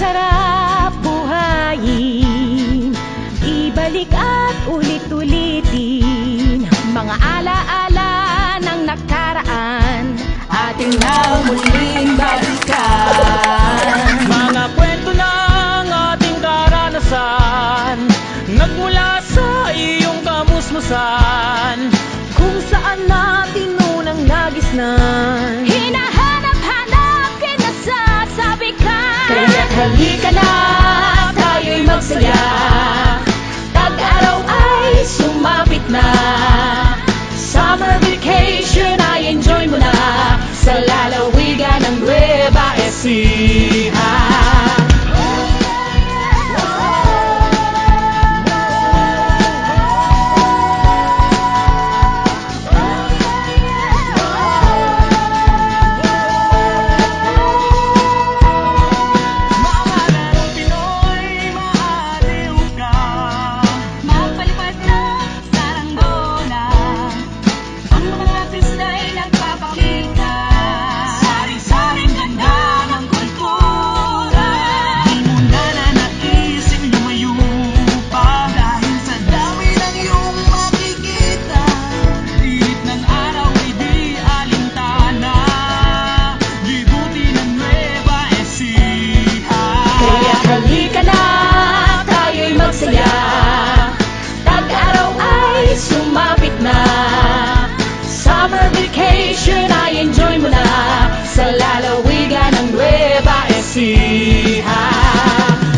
Masarap buhayin. Ibalik at ulit-ulitin Mga alaala ng nakaraan. Ating na muling balikan Mga kwento ng ating karanasan Nagmula sa iyong kamusmusan Ecija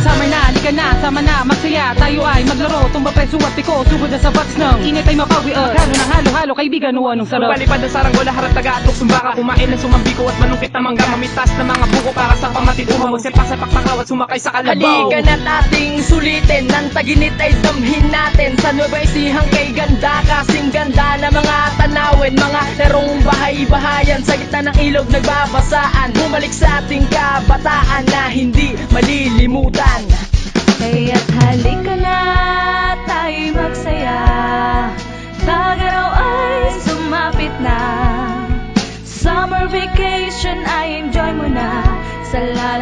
Summer na, halika na, sama na, magsaya Tayo ay maglaro, tumbapay, suwat ko Sugod na sa box ng init ay mapawi uh. Magkano ng halo-halo, kaibigan, o anong sarap. Palipad ng saranggola, harap taga-atok Sumbaka, kumain ng sumambiko At manungkit na mangga, mamitas na mga buko Para sa pamatid. Umamag, sepak-sepak takaw At sumakay sa kalabaw. Halika na't ating sulitin. Nang taginit ay damhin natin. Sa Nueva Ecija kay ganda Kasing ganda na mga tanawin Mga terong bahay-bahayan. Sa gitna ng ilog nagbabasaan. Bumalik sa ating kabataan Na hindi malilimutan. Kaya't halika na, tayo'y magsaya. Tag-araw ay sumapit na. Summer vacation ay enjoy mo na. Sa lalawigan